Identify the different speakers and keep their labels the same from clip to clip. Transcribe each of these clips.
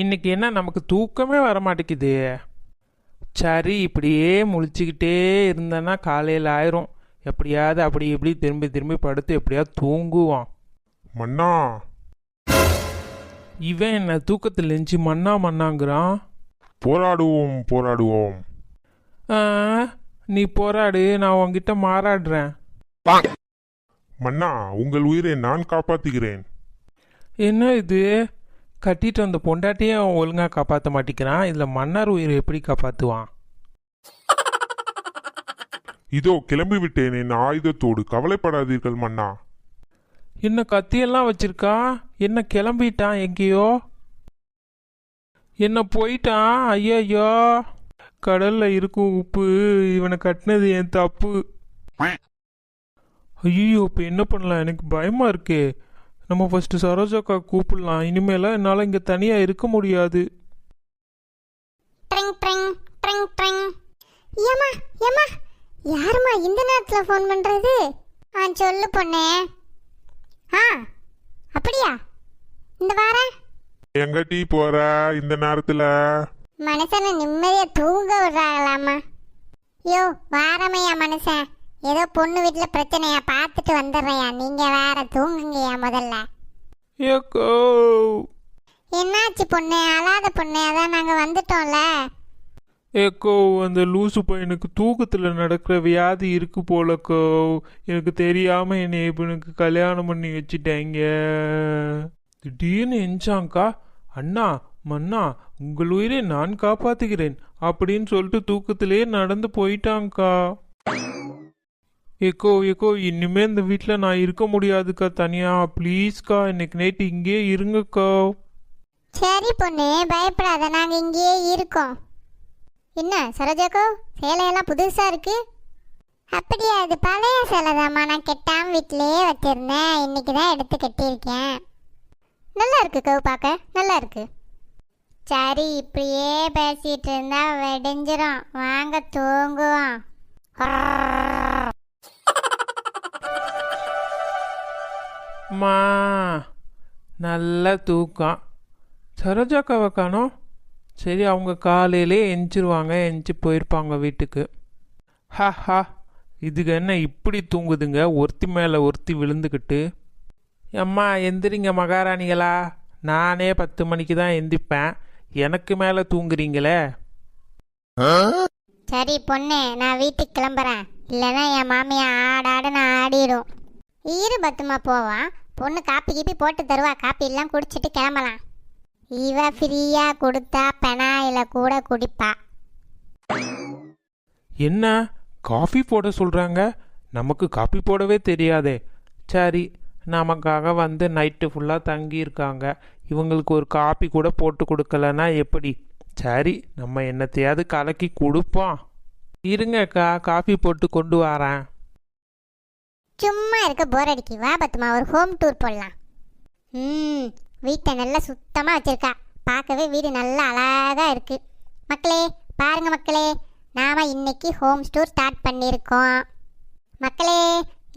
Speaker 1: இன்னைக்கு என்ன நமக்கு தூக்கமே வர மாட்டேங்குது சரி இப்படியே முழிச்சுக்கிட்டே இருந்தேன்னா காலையில் ஆயிரும். எப்படியாவது அப்படி இப்படி திரும்பி திரும்பி படுத்து எப்படியாவது தூங்குவான்.
Speaker 2: மன்னா.
Speaker 1: இவன் என்ன தூக்கத்தில் எஞ்சி மண்ணா மண்ணாங்கிறான்
Speaker 2: போராடுவோம் போராடுவோம்.
Speaker 1: நீ போராடு நான் உன்கிட்ட மாறாடுறேன்.
Speaker 2: மன்னா உங்கள் உயிரை நான் காப்பாத்துகிறேன்.
Speaker 1: என்ன இது? கட்டிட்டு வந்த பொண்டாட்டியே அவன் ஒழுங்காக காப்பாற்ற மாட்டேங்கிறான். இதில் மன்னர் உயிரை எப்படி காப்பாற்றுவான்
Speaker 2: இதோ கிளம்பி விட்டேன் என் ஆயுதத்தோடு. கவலைப்படாதீர்கள் மன்னா.
Speaker 1: என்ன கத்தியெல்லாம் வச்சிருக்கா? என்ன கிளம்பிட்டான் எங்கேயோ? என்ன போயிட்டான் ஐயோ கடல்ல இருக்கும் உப்பு. இவனை கட்டினது என் தப்பு. ஐயோ இப்போ என்ன பண்ணலாம்? எனக்கு பயமா இருக்கே. நம்ம ஃபர்ஸ்ட் சரோஜாக்கா கூப்பிடலாம். இனிமேல என்னால் இங்கே தனியாக இருக்க முடியாது.
Speaker 3: ட்ரிங் ட்ரிங் ட்ரிங் ட்ரிங். ஏமா ஏமா யாரும்மா இந்த நேரத்தில் ஃபோன் பண்ணுறது ஆ சொல்லு பொண்ணே. ஆ அப்படியா? இந்த வாரேன்
Speaker 2: எங்க டீ போற இந்த நேரத்துல?
Speaker 3: மனுஷனை நிம்மதியாக தூங்க விடுறாங்களாம்மா. யோ வாரமையா மனுஷன். ஏதோ பொண்ணு வீட்டில் பிரச்சனையா? பார்த்துட்டு வந்துடுறையா நீங்கள் வேற தூங்குங்கய்யா முதல்ல.
Speaker 1: ஏக்கோ.
Speaker 3: என்னாச்சு பொண்ணு? அழாத பொண்ணு. அதான் நாங்கள் வந்துட்டோம்ல.
Speaker 1: ஏக்கோ அந்த லூசு பையனுக்கு தூக்கத்தில் நடக்கிற வியாதி இருக்கு போலக்கோ. எனக்கு தெரியாம என்னை இவனுக்கு கல்யாணம் பண்ணி வச்சிட்டாங்க திடீர்னு எஞ்சாங்க்கா அண்ணா மன்னா உங்கள் உயிரை நான் காப்பாத்துகிறேன் அப்படின்னு சொல்லிட்டு தூக்கத்திலே நடந்து போயிட்டாங்க்கா ஏக்கோ ஏக்கோ இனிமே இந்த வீட்டில் நான் இருக்க முடியாதுக்கா தனியா. ப்ளீஸ்க்கா இன்னைக்கு நைட்டு இங்கேயே இருங்கக்கா.
Speaker 3: சரி பொண்ணு பயப்படாத நாங்கள் இங்கேயே இருக்கோம். என்ன சரோஜாக்கோ சேலையெல்லாம் புதுசாக இருக்கு? அப்படியா அது பழைய சேலை தாம்மா நான் கெட்டாம வீட்டிலேயே வச்சிருந்தேன். இன்னைக்கு தான் எடுத்து கட்டியிருக்கேன். நல்லா இருக்கு கவு பார்க்க. நல்லா இருக்கு. சரி இப்படியே பேசிட்டு இருந்தா வெடிஞ்சிரும். வாங்க தூங்குவோம்.
Speaker 1: மா. நல்ல தூக்கம். சரோஜாக்காவை காணோம் சரி அவங்க காலையிலே எஞ்சிருவாங்க எஞ்சி போயிருப்பாங்க வீட்டுக்கு. ஹா ஹா. இதுக்கு என்ன இப்படி தூங்குதுங்க? ஒருத்தி மேலே ஒருத்தி விழுந்துக்கிட்டு அம்மா எந்திரிங்க மகாராணிகளா. நானே பத்து மணிக்கு தான் எந்திப்பேன். எனக்கு மேலே தூங்குறீங்களே?
Speaker 3: சரி பொண்ணு நான் வீட்டுக்கு கிளம்புறேன். இல்லைன்னா என் மாமியா ஆடாடுன்னு ஆடிடும். ஈரு பத்துமா போவான் பொண்ணு காப்பி கீப்பி போட்டு தருவா. காப்பி எல்லாம் குடிச்சிட்டு கிளம்பலாம். இவ ஃப்ரீயா கொடுத்தா பெனாயில கூட குடிப்பா.
Speaker 1: என்ன? காஃபி போட சொல்கிறாங்க நமக்கு காஃபி போடவே தெரியாதே. சரி நமக்காக வந்து நைட்டு ஃபுல்லாக தங்கியிருக்காங்க. இவங்களுக்கு ஒரு காப்பி கூட போட்டு கொடுக்கலன்னா எப்படி? சரி நம்ம என்னத்தையாவது கலக்கி கொடுப்போம். இருங்கக்கா காஃபி போட்டு கொண்டு வரேன்.
Speaker 3: சும்மா இருக்க போர் அடிக்கி. வா பத்துமா ஒரு ஹோம் டூர் போடலாம் ம் வீட்டை நல்லா சுத்தமாக வச்சிருக்கா. பார்க்கவே வீடு நல்லா அழகாக இருக்குது மக்களே பாருங்கள் மக்களே நாம் இன்னைக்கு ஹோம் ஸ்டூர் ஸ்டார்ட் பண்ணியிருக்கோம். மக்களே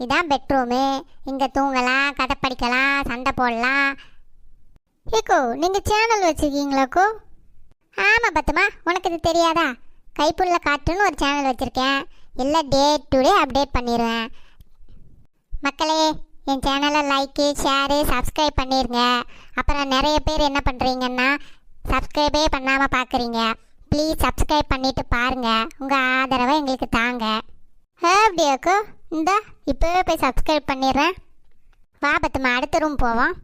Speaker 3: இதான் பெட்ரூமு இங்கே தூங்கலாம் கதை படிக்கலாம் சண்டை போடலாம். ஏக்கோ நீங்கள் சேனல் வச்சுருக்கீங்களாக்கோ ஆமாம் பத்துமா உனக்கு இது தெரியாதா? கைப்புள்ள காட்டுன்னு ஒரு சேனல் வச்சுருக்கேன். எல்லாம் டே டு டே அப்டேட் பண்ணிடுவேன் மக்களே என் சேனலை லைக்கு ஷேரு சப்ஸ்கிரைப் பண்ணிடுங்க அப்புறம் நிறைய பேர் என்ன பண்ணுறீங்கன்னா சப்ஸ்கிரைபே பண்ணாமல் பார்க்குறீங்க ப்ளீஸ் சப்ஸ்கிரைப் பண்ணிட்டு பாருங்கள் உங்கள் ஆதரவை எங்களுக்கு தாங்க. அப்படியாக்கோ இந்த இப்போவே போய் சப்ஸ்கிரைப் பண்ணிடுறேன். வா பத்துமா அடுத்த ரூம் போவோம்.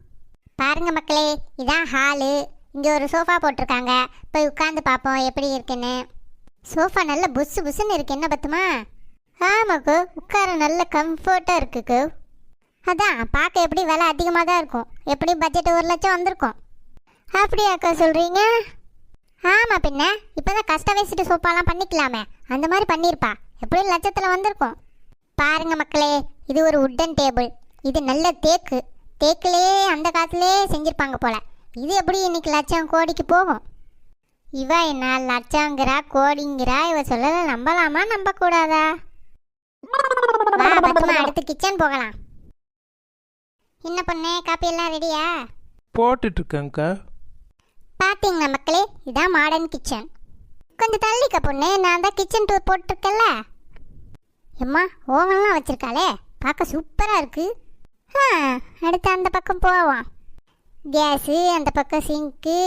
Speaker 3: பாருங்கள் மக்களே இதான் ஹாலு இங்கே ஒரு சோஃபா போட்டிருக்காங்க. போய் உட்காந்து பார்ப்போம் எப்படி இருக்குன்னு. சோஃபா நல்ல புஸ்ஸு புஸ்ஸுன்னு இருக்கு. என்ன பத்துமா? ஆமாக்கு உட்கார நல்ல கம்ஃபர்ட்டாக இருக்குக்கு அதான் பார்க்க எப்படி விலை அதிகமாக தான் இருக்கும். எப்படி பட்ஜெட் ஒரு லட்சம் வந்திருக்கும். அப்படியாக்கா சொல்கிறீங்க ஆமாம் பின்ன. இப்போ தான் கஸ்டமைஸ்டு சோப்பாலாம் பண்ணிக்கலாமே. அந்த மாதிரி பண்ணியிருப்பா எப்படி லட்சத்தில் வந்திருக்கும். பாருங்க மக்களே இது ஒரு உட்டன் டேபிள் இது நல்ல தேக்கு. தேக்கிலே அந்த காலத்திலே செஞ்சுருப்பாங்க போல. இது எப்படி இன்னைக்கு லட்சம் கோடிக்கு போகும்? இவ என்ன லட்சங்கிறா கோடிங்கிறா இவ சொல்லலை நம்பலாமா நம்பக்கூடாதா? வா அடுத்து கிச்சன் போகலாம். என்ன பண்ணே காப்பி எல்லாம் ரெடியா
Speaker 1: போட்டுட்ருக்கேங்க்கா
Speaker 3: பாத்தி பார்த்தீங்களா மக்களே இதான் மாடர்ன் கிச்சன் கொஞ்சம் தள்ளிக்க பொண்ணு நான் தான் கிச்சன் டூர் போட்டிருக்கேன்ல. எம்மா ஓவன்லாம் வச்சிருக்காளே பார்க்க சூப்பராக இருக்கு. ஆ அடுத்து அந்த பக்கம் போவோம். கேஸு அந்த பக்கம் சிங்க்கு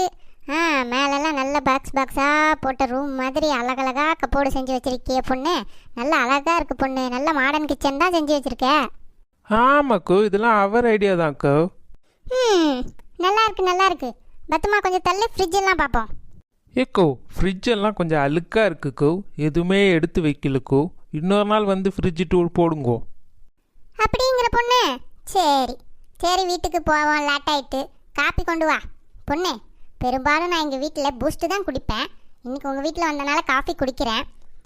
Speaker 3: ஆ மேலெல்லாம் நல்ல பாக்ஸ் பாக்ஸாக போட்ட ரூம் மாதிரி அழகழகா கப்போர்டு செஞ்சு வச்சிருக்கிய பொண்ணு. நல்ல அழகா இருக்கு பொண்ணு. நல்ல மாடர்ன் கிச்சன் தான் செஞ்சு வச்சிருக்க.
Speaker 1: ஆமாக்கோ இதெல்லாம் அவர் ஐடியா தான்க்கோ
Speaker 3: ம் நல்லா இருக்கு நல்லா இருக்கு. பத்துமா கொஞ்சம் தள்ளி ஃப்ரிட்ஜ் எல்லாம் பார்ப்போம்
Speaker 1: ஏக்கோ ஃப்ரிட்ஜ் எல்லாம் கொஞ்சம் அழுக்கா இருக்குக்கோ எதுவுமே எடுத்து வைக்கலக்கோ இன்னொரு நாள் வந்து ஃப்ரிட்ஜ் டூர் போடுங்கோ.
Speaker 3: அப்படிங்கிற பொண்ணு. சரி. சரி வீட்டுக்கு போவோம். லேட் ஆயிட்டு. காப்பி கொண்டு வா. பொண்ணு. பெரும்பாலும் நான் எங்கள் வீட்டில் பூஸ்ட் தான் குடிப்பேன். இன்னைக்கு உங்கள் வீட்டில் வந்தனால காஃபி குடிக்கிறேன்.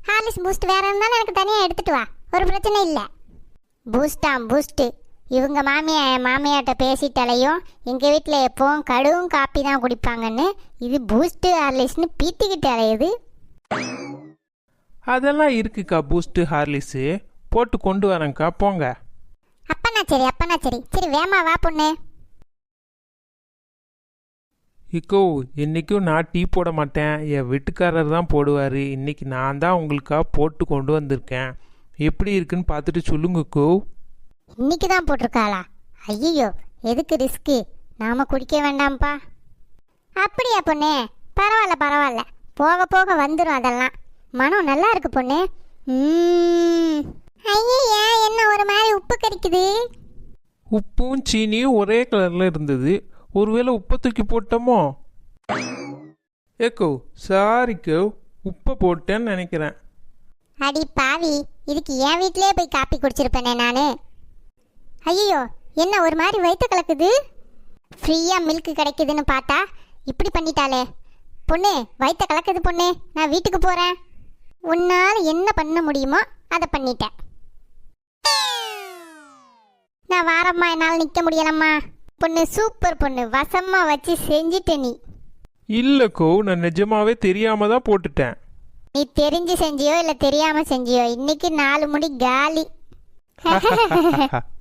Speaker 3: ஹார்லிக்ஸ் பூஸ்ட் வேற இருந்தாலும் எனக்கு தனியாக எடுத்துட்டு வா. ஒரு பிரச்சனை இல்லை. பூஸ்டாம் பூஸ்ட்டு இவங்க மாமியா மாமியார்கிட்ட பேசிட்டாலையும் எங்கள் வீட்டில் எப்போவும் கடுவும் காப்பி தான் குடிப்பாங்கன்னு இது பூஸ்ட்டு ஹார்லிக்ஸ்னு பீத்திக்கிட்டு அலையுது.
Speaker 1: அதெல்லாம் இருக்குக்கா பூஸ்ட்டு ஹார்லிக்ஸு போட்டு கொண்டு வரேன்க்கா போங்க.
Speaker 3: அப்பனா சரி அப்பனா சரி. சரி வேமா வா பொண்ணு.
Speaker 1: இக்கோ இன்னைக்கும் நான் டீ போட மாட்டேன். என் வீட்டுக்காரர் தான் போடுவார். இன்னைக்கு நான் தான் உங்களுக்காக போட்டு கொண்டு வந்திருக்கேன். எப்படி இருக்குன்னு பார்த்துட்டு சொல்லுங்கக்கோ
Speaker 3: இன்னைக்கு தான் போட்டிருக்காளா? ஐயோ எதுக்கு ரிஸ்க்கு நாம குடிக்க வேண்டாம்ப்பா. அப்படியா பொண்ணு? பரவாயில்ல பரவாயில்ல. போக போக வந்துடும் அதெல்லாம். மனம் நல்லா இருக்கு பொண்ணு. ஐயா என்ன ஒரு மாதிரி உப்பு கறிக்குது
Speaker 1: உப்பும் சீனியும் ஒரே கலரில் இருந்தது. ஒருவேளை உப்பை தூக்கி போட்டோமோ? ஏக்கோ சாரிக்கோ உப்பை போட்டேன்னு நினைக்கிறேன்.
Speaker 3: அடி பாவி இதுக்கு என் வீட்டிலேயே போய் காப்பி குடிச்சிருப்பேனே நானு. ஐயோ என்ன ஒரு மாதிரி வயிற்று கலக்குது? ஃப்ரீயாக மில்க் கிடைக்குதுன்னு பார்த்தா இப்படி பண்ணிட்டாளே. பொண்ணு வயிற்ற கலக்குது பொண்ணு நான் வீட்டுக்கு போகிறேன் உன்னால என்ன பண்ண முடியுமோ அதை பண்ணிட்டேன். நான் வாரம்மா என்னால் நிற்க முடியலம்மா. பொண்ணு சூப்பர் பொண்ணு. வசமா வச்சு செஞ்சுட்ட நீ.
Speaker 1: இல்லைக்கோ நான் நிஜமாவே தெரியாம தான் போட்டுட்டேன்.
Speaker 3: நீ தெரிஞ்சு செஞ்சியோ இல்லை தெரியாம செஞ்சியோ இன்னைக்கு நாலு முடி காலி.